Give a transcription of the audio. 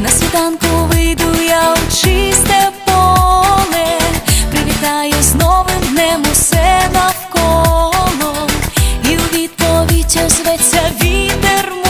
На світанку вийду я у чисте поле, привітаю з новим днем усе навколо, і у відповідь озветься вітер.